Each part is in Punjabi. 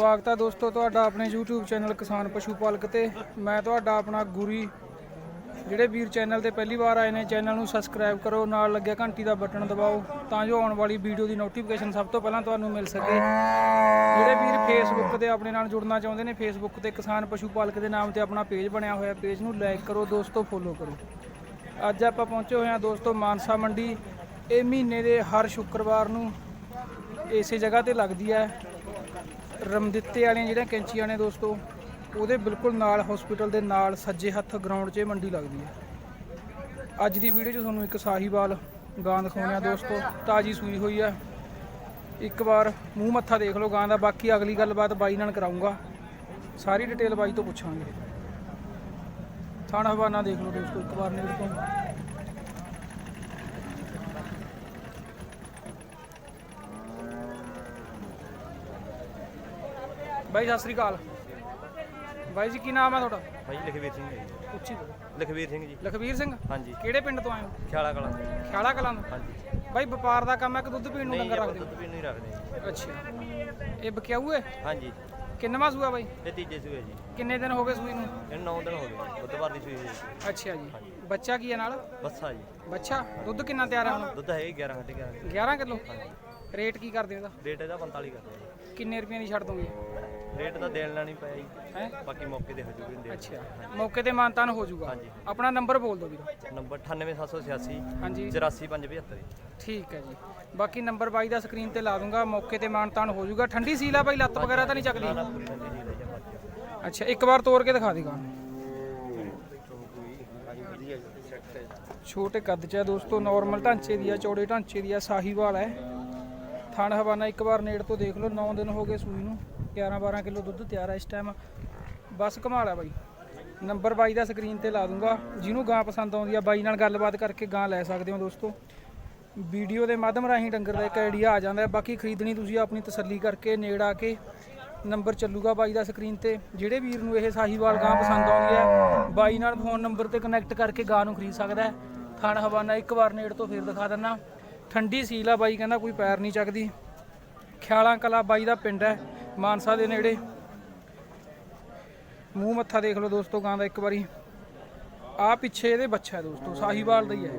ਸਵਾਗਤ ਹੈ ਦੋਸਤੋ ਤੁਹਾਡਾ ਆਪਣੇ YouTube ਚੈਨਲ ਕਿਸਾਨ ਪਸ਼ੂ ਪਾਲਕ ਤੇ। ਮੈਂ ਤੁਹਾਡਾ ਆਪਣਾ ਗੁਰੀ। ਜਿਹੜੇ ਵੀਰ ਚੈਨਲ ਤੇ ਪਹਿਲੀ ਵਾਰ ਆਏ ਨੇ, ਚੈਨਲ ਨੂੰ ਸਬਸਕ੍ਰਾਈਬ ਕਰੋ, ਨਾਲ ਲੱਗਿਆ ਘੰਟੀ ਦਾ ਬਟਨ ਦਬਾਓ, ਤਾਂ ਜੋ ਆਉਣ ਵਾਲੀ ਵੀਡੀਓ ਦੀ ਨੋਟੀਫਿਕੇਸ਼ਨ ਸਭ ਤੋਂ ਪਹਿਲਾਂ ਤੁਹਾਨੂੰ ਮਿਲ ਸਕੇ। ਜਿਹੜੇ ਵੀਰ ਫੇਸਬੁੱਕ ਤੇ ਆਪਣੇ ਨਾਲ ਜੁੜਨਾ ਚਾਹੁੰਦੇ ਨੇ ਫੇਸਬੁੱਕ ਤੇ ਕਿਸਾਨ ਪਸ਼ੂ ਪਾਲਕ ਦੇ ਨਾਮ ਤੇ ਆਪਣਾ ਪੇਜ ਬਣਿਆ ਹੋਇਆ ਪੇਜ ਨੂੰ ਲਾਈਕ ਕਰੋ, ਦੋਸਤੋ ਫੋਲੋ ਕਰੋ। ਅੱਜ ਆਪਾਂ ਪਹੁੰਚੇ ਹੋਏ ਹਾਂ ਦੋਸਤੋ ਮਾਨਸਾ ਮੰਡੀ। ਇਹ ਮਹੀਨੇ ਦੇ ਹਰ ਸ਼ੁੱਕਰਵਾਰ ਨੂੰ ਇਸੇ ਜਗ੍ਹਾ ਤੇ ਲੱਗਦੀ ਹੈ। ਰਮਦਿੱਤੇ ਵਾਲੀਆਂ ਜਿਹੜੀਆਂ ਕੈਂਚੀਆਂ ਨੇ ਦੋਸਤੋ, ਉਹਦੇ ਬਿਲਕੁਲ ਨਾਲ ਹਸਪੀਟਲ ਦੇ ਨਾਲ ਸੱਜੇ ਹੱਥ ਗਰਾਊਂਡ 'ਚ ਇਹ ਮੰਡੀ ਲੱਗਦੀ ਹੈ। ਅੱਜ ਦੀ ਵੀਡੀਓ 'ਚ ਤੁਹਾਨੂੰ ਇੱਕ ਸਾਹੀਵਾਲ ਗਾਂ ਦਿਖਾਉਣੇ ਆ ਦੋਸਤੋ, ਤਾਜੀ ਸੂਈ ਹੋਈ ਹੈ। ਇੱਕ ਵਾਰ ਮੂੰਹ ਮੱਥਾ ਦੇਖ ਲਓ ਗਾਂ ਦਾ, ਬਾਕੀ ਅਗਲੀ ਗੱਲਬਾਤ ਬਾਈ ਨਾਲ ਕਰਾਉਂਗਾ ਸਾਰੀ ਡਿਟੇਲ ਬਾਈ ਤੋਂ ਪੁੱਛਾਂਗੇ। ਥਾਣਾ ਹਵਾਨਾ ਦੇਖ ਲਓ ਦੋਸਤੋ, ਇੱਕ ਵਾਰ ਨੇੜੇ ਤੋਂ। ਬਾਈ ਸਤਿ ਸ੍ਰੀ ਅਕਾਲ। ਬਾਈ ਜੀ ਕੀ ਨਾਮ ਹੈ ਤੁਹਾਡਾ? ਭਾਈ ਲਖਵੀਰ ਸਿੰਘ ਜੀ। ਉੱਚੀ ਬੋਲੋ। ਲਖਵੀਰ ਸਿੰਘ ਜੀ। ਲਖਵੀਰ ਸਿੰਘ? ਹਾਂਜੀ। ਕਿਹੜੇ ਪਿੰਡ ਤੋਂ ਆਏ ਹੋ? ਖਿਆਲਾ ਕਲਾਂ ਖਿਆਲਾ ਕਲਾਂ ਤੋਂ? ਹਾਂਜੀ। ਬਾਈ ਵਪਾਰ ਦਾ ਕੰਮ ਹੈ ਕਿ ਦੁੱਧ ਪੀਣ ਨੂੰ ਨਹੀਂ ਲੰਗਰ ਆਪਾਂ ਰੱਖਦੇ ਦੁੱਧ ਨਹੀਂ ਰੱਖਦੇ ਹੋ ਅੱਛਾ। ਇਹ ਬਕਿਆਊ ਹੈ? ਹਾਂਜੀ। ਕਿੰਨਵਾਂ ਸੂਆ ਬਾਈ? ਇਹ ਤੀਜੇ ਸੂਏ ਜੀ। ਕਿੰਨੇ ਦਿਨ ਹੋ ਗਏ ਸੂਈ ਨੂੰ? ਇਹਨੂੰ 9 ਦਿਨ ਹੋ ਗਏ। ਬੁੱਧਵਾਰ ਦੀ ਸੂਈ ਹੋਈ ਜੀ। ਅੱਛਾ ਜੀ। ਬੱਚਾ ਕੀ ਹੈ ਨਾਲ? ਬੱਸਾ ਜੀ। ਬੱਚਾ? ਦੁੱਧ ਕਿੰਨਾ ਤਿਆਰ ਹੈ ਹੁਣ? ਦੁੱਧ ਹੈ 11 ਘੰਟੇ 11 11 ਕਿਲੋ? ਰੇਟ ਕੀ ਕਰਦੇ ਉਹਦਾ ਰੇਟ ਇਹਦਾ 45 ਕਰਦੇ ਆ ਕਿੰਨੇ ਰੁਪਏ ਦੀ ਛੱਡ ਦੋਗੇ? ਜੀ। ਰੇਟ ਤਾਂ ਦੇਣ ਲੈਣੀ ਪਿਆ ਜੀ ਹੈ? ਬਾਕੀ ਮੌਕੇ ਤੇ ਹੋ ਜੂਗੀ ਦੇ ਅੱਛਾ। ਮੌਕੇ ਤੇ ਮਾਨਤਾਨ ਹੋ ਜਾਊਗਾ ਹਾਂਜੀ। ਆਪਣਾ ਨੰਬਰ ਬੋਲ ਦਿਓ ਵੀਰ। ਨੰਬਰ 98786 ਹਾਂਜੀ। 84575 ਠੀਕ ਹੈ ਜੀ। ਬਾਕੀ ਨੰਬਰ ਬਾਈ ਦਾ ਸਕਰੀਨ ਤੇ ਲਾ ਦੂੰਗਾ। ਮੌਕੇ ਤੇ ਮਾਨਤਾਨ ਹੋ ਜਾਊਗਾ ਠੰਡੀ ਸੀਲ ਆ ਬਾਈ ਲੱਤ ਵਗੈਰਾ ਤਾਂ ਨਹੀਂ ਚੱਕਦੀ? ਅੱਛਾ ਇੱਕ ਵਾਰ ਤੋੜ ਕੇ ਦਿਖਾ ਦੇਗਾ ਛੋਟੇ ਕੱਦ ਚ ਹੈ ਦੋਸਤੋ ਨਾਰਮਲ ਢਾਂਚੇ ਦੀ ਆ ਚੌੜੇ ਢਾਂਚੇ ਦੀ ਆ ਸਾਹੀਵਾਲ ਹੈ। ਥਣ ਹਵਾਨਾ ਇੱਕ ਵਾਰ ਨੇੜ ਤੋਂ ਦੇਖ ਲਓ 9 ਦਿਨ ਹੋ ਗਏ ਸੂਈ ਨੂੰ। 11 12 ਕਿਲੋ ਦੁੱਧ ਤਿਆਰ ਹੈ ਇਸ ਟਾਈਮ ਬਸ ਕਮਾਲ ਆ ਬਾਈ। ਨੰਬਰ ਬਾਈ ਦਾ ਸਕਰੀਨ ਤੇ ਲਾ ਦੂੰਗਾ। ਜਿਹਨੂੰ ਗਾਂ ਪਸੰਦ ਆਉਂਦੀ ਆ, ਬਾਈ ਨਾਲ ਗੱਲਬਾਤ ਕਰਕੇ ਗਾਂ ਲੈ ਸਕਦੇ ਹੋ ਦੋਸਤੋ। ਵੀਡੀਓ ਦੇ ਮਾਧਮ ਰਾਹੀਂ ਡੰਗਰ ਦਾ ਇੱਕ ਆਈਡੀਆ ਆ ਜਾਂਦਾ ਹੈ। ਬਾਕੀ ਖਰੀਦਣੀ ਤੁਸੀਂ ਆਪਣੀ ਤਸੱਲੀ ਕਰਕੇ ਨੇੜ ਆ ਕੇ ਨੰਬਰ ਚੱਲੂਗਾ ਬਾਈ ਦਾ ਸਕਰੀਨ ਤੇ। ਜਿਹੜੇ ਵੀਰ ਨੂੰ ਇਹ ਸਾਹੀਵਾਲ ਗਾਂ ਪਸੰਦ ਆਉਂਦੀ ਹੈ, ਬਾਈ ਨਾਲ ਫੋਨ ਨੰਬਰ ਤੇ ਕਨੈਕਟ ਕਰਕੇ ਗਾਂ ਨੂੰ ਖਰੀਦ ਸਕਦਾ ਹੈ। ਥਣ ਹਵਾਨਾ ਇੱਕ ਵਾਰ ਨੇੜ ਤੋਂ ਫੇਰ ਦਿਖਾ ਦਿੰਨਾ। ਠੰਡੀ ਸੀਲ ਆ ਬਾਈ, ਕਹਿੰਦਾ ਕੋਈ ਪੈਰ ਨਹੀਂ ਚੱਕਦੀ। ਖਿਆਲਾਂ ਕਲਾ ਬਾਈ ਦਾ ਪਿੰਡ ਹੈ। ਮਾਨਸਾ ਦੇ ਨੇੜੇ। ਮੂੰਹ ਮੱਥਾ ਦੇਖ ਲਓ ਦੋਸਤੋ, ਗਾਂ ਦਾ ਇੱਕ ਵਾਰੀ। ਆ ਪਿੱਛੇ ਇਹਦੇ ਬੱਚਾ ਹੈ ਦੋਸਤੋ, ਸਾਹੀਵਾਲ ਦਾ ਹੀ ਹੈ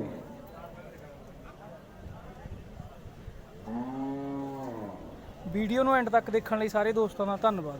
ਵੀਡੀਓ ਨੂੰ ਐਂਡ ਤੱਕ ਦੇਖਣ ਲਈ ਸਾਰੇ ਦੋਸਤਾਂ ਦਾ ਧੰਨਵਾਦ।